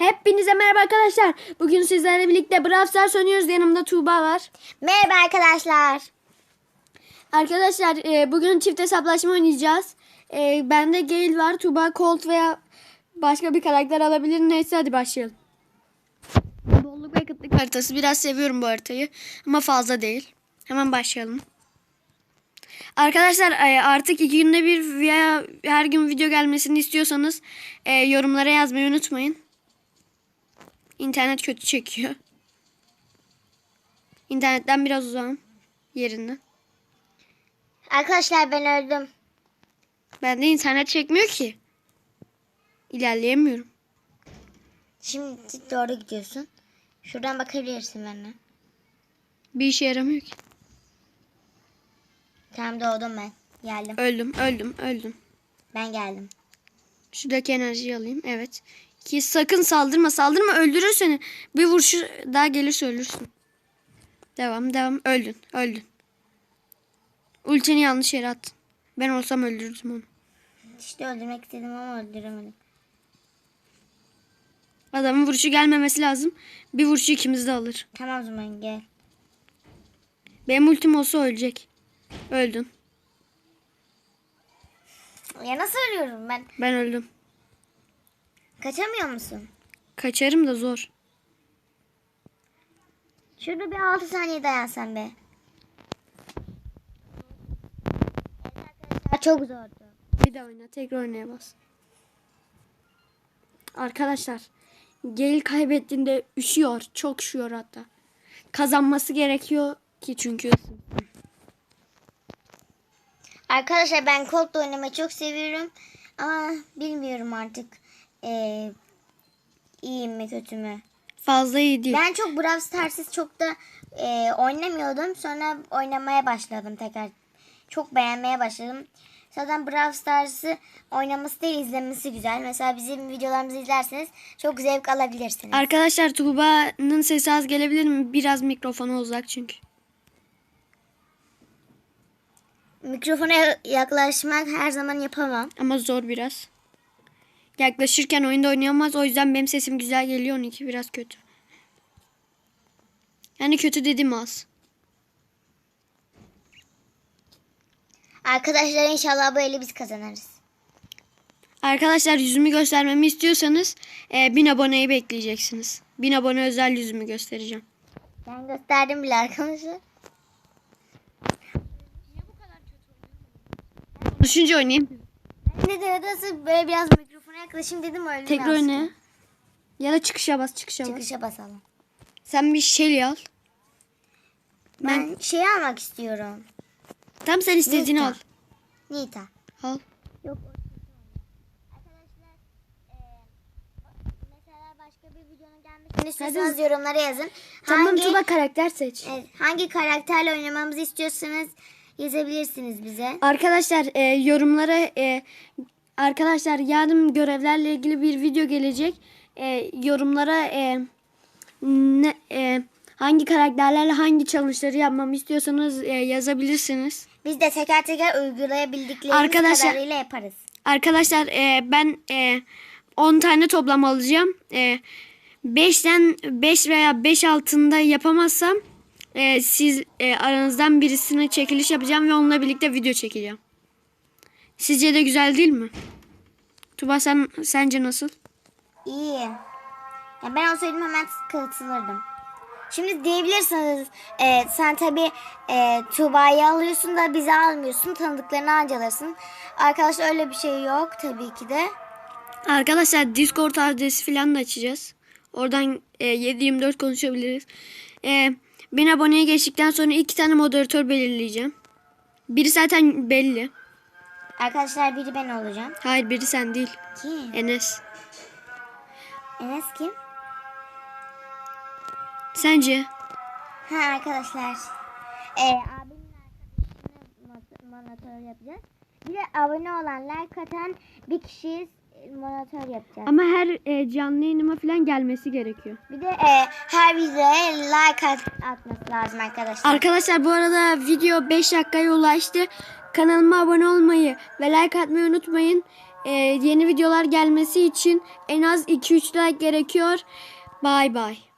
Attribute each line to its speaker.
Speaker 1: Hepinize merhaba arkadaşlar. Bugün sizlerle birlikte Brawl Stars oynuyoruz. Yanımda Tuğba var.
Speaker 2: Merhaba arkadaşlar.
Speaker 1: Arkadaşlar e, bugün çift hesaplaşma oynayacağız. E, bende Gale var. Tuğba Colt veya başka bir karakter alabilir. Neyse hadi başlayalım. Bolluk ve kıtlık haritası. Biraz seviyorum bu haritayı. Ama fazla değil. Hemen başlayalım. Arkadaşlar e, artık iki günde bir veya her gün video gelmesini istiyorsanız e, yorumlara yazmayı unutmayın. İnternet kötü çekiyor. İnternetten biraz uzağım yerinde.
Speaker 2: Arkadaşlar ben öldüm.
Speaker 1: Bende internet çekmiyor ki. İlerleyemiyorum.
Speaker 2: Şimdi doğru gidiyorsun. Şuradan bakabilirsin benimle.
Speaker 1: Bir işe yaramıyor ki.
Speaker 2: Tamam doğdum ben. Geldim.
Speaker 1: Öldüm, öldüm, öldüm.
Speaker 2: Ben geldim.
Speaker 1: Şuradaki enerjiyi alayım. Evet. Ki sakın saldırma, saldırma öldürür seni. Bir vuruşu daha gelirse ölürsün. Devam, devam. Öldün, öldün. Ultini yanlış yere attın. Ben olsam öldürürdüm onu.
Speaker 2: İşte öldürmek istedim ama öldüremedim.
Speaker 1: Adamın vuruşu gelmemesi lazım. Bir vuruşu ikimiz de alır.
Speaker 2: Tamam o zaman gel.
Speaker 1: Benim ultim olsa ölecek. Öldün.
Speaker 2: Ya nasıl ölüyorum ben?
Speaker 1: Ben öldüm.
Speaker 2: Kaçamıyor musun?
Speaker 1: Kaçarım da zor.
Speaker 2: Şurada bir 6 saniye dayansan be. Çok zordu.
Speaker 1: Bir de oyna. Tekrar oynaya bas. Arkadaşlar. Gale kaybettiğinde üşüyor. Çok üşüyor hatta. Kazanması gerekiyor ki çünkü.
Speaker 2: Arkadaşlar ben Colt'la oynamayı çok seviyorum. Ama bilmiyorum artık. Ee, iyiyim mi kötü mü?
Speaker 1: Fazla iyi değil.
Speaker 2: Ben çok Brawl Stars'ız çok da e, oynamıyordum. Sonra oynamaya başladım tekrar. Çok beğenmeye başladım. Zaten Brawl Stars'ı oynaması değil izlemesi güzel. Mesela bizim videolarımızı izlerseniz çok zevk alabilirsiniz.
Speaker 1: Arkadaşlar Tuğba'nın sesi az gelebilir mi? Biraz mikrofona uzak çünkü.
Speaker 2: Mikrofona yaklaşmak her zaman yapamam.
Speaker 1: Ama zor biraz. Yaklaşırken oyunda oynayamaz. O yüzden benim sesim güzel geliyor. Onunki biraz kötü. Yani kötü dedim az.
Speaker 2: Arkadaşlar inşallah eli biz kazanırız.
Speaker 1: Arkadaşlar yüzümü göstermemi istiyorsanız e, 1000 aboneyi bekleyeceksiniz. 1000 abone özel yüzümü göstereceğim.
Speaker 2: Ben gösterdim bile arkadaşlar.
Speaker 1: Düşünce oynayayım.
Speaker 2: Ben de nasıl böyle biraz mikrofona yaklaşayım dedim öyle.
Speaker 1: Tekrar oyna. Ya da çıkışa bas çıkışa bas.
Speaker 2: Çıkışa basalım.
Speaker 1: Sen bir Shelly al.
Speaker 2: Ben şey almak istiyorum.
Speaker 1: Tam sen istediğini
Speaker 2: Nita.
Speaker 1: al.
Speaker 2: Nita.
Speaker 1: Al.
Speaker 2: Yok. Arkadaşlar mesela başka bir videonun gelmesini istiyorsanız yorumlara yazın.
Speaker 1: Tamam
Speaker 2: hangi,
Speaker 1: Tuba karakter seç.
Speaker 2: evet, hangi karakterle oynamamızı istiyorsanız yazabilirsiniz bize.
Speaker 1: Arkadaşlar e, yorumlara e, arkadaşlar yarın görevlerle ilgili bir video gelecek. E, yorumlara e, ne, e, hangi karakterlerle hangi challenge'ları yapmamı istiyorsanız e, yazabilirsiniz.
Speaker 2: Biz de teker teker uygulayabildiklerimiz
Speaker 1: Arkadaşlar-
Speaker 2: kadarıyla yaparız.
Speaker 1: Arkadaşlar e, ben e, 10 tane toplam alacağım. E, 5'ten 5 veya 5 altında yapamazsam e, siz e, aranızdan birisine çekiliş yapacağım ve onunla birlikte video çekeceğim. Sizce de güzel değil mi? Tuba sen sence nasıl?
Speaker 2: İyi. Ya ben olsaydım hemen katılırdım. Şimdi diyebilirsiniz e, sen tabi e, Tuğba'yı alıyorsun da bizi almıyorsun. Tanıdıklarını anca alırsın. Arkadaşlar öyle bir şey yok tabii ki de.
Speaker 1: Arkadaşlar Discord adresi falan da açacağız. Oradan e, 7-24 konuşabiliriz. E, 1000 aboneye geçtikten sonra iki tane moderatör belirleyeceğim. Biri zaten belli.
Speaker 2: Arkadaşlar biri ben olacağım.
Speaker 1: Hayır biri sen değil.
Speaker 2: Kim?
Speaker 1: Enes.
Speaker 2: Enes kim?
Speaker 1: Sence?
Speaker 2: Ha arkadaşlar. E, abimin arkadaşını monitör yapacağız. Bir de abone olan like atan bir kişiyi monitör yapacağız.
Speaker 1: Ama her e, canlı yayınıma falan gelmesi gerekiyor.
Speaker 2: Bir de e, her videoya like at, atması lazım arkadaşlar.
Speaker 1: Arkadaşlar bu arada video 5 dakikaya ulaştı. Kanalıma abone olmayı ve like atmayı unutmayın. e, yeni videolar gelmesi için en az 2-3 like gerekiyor. Bay bay.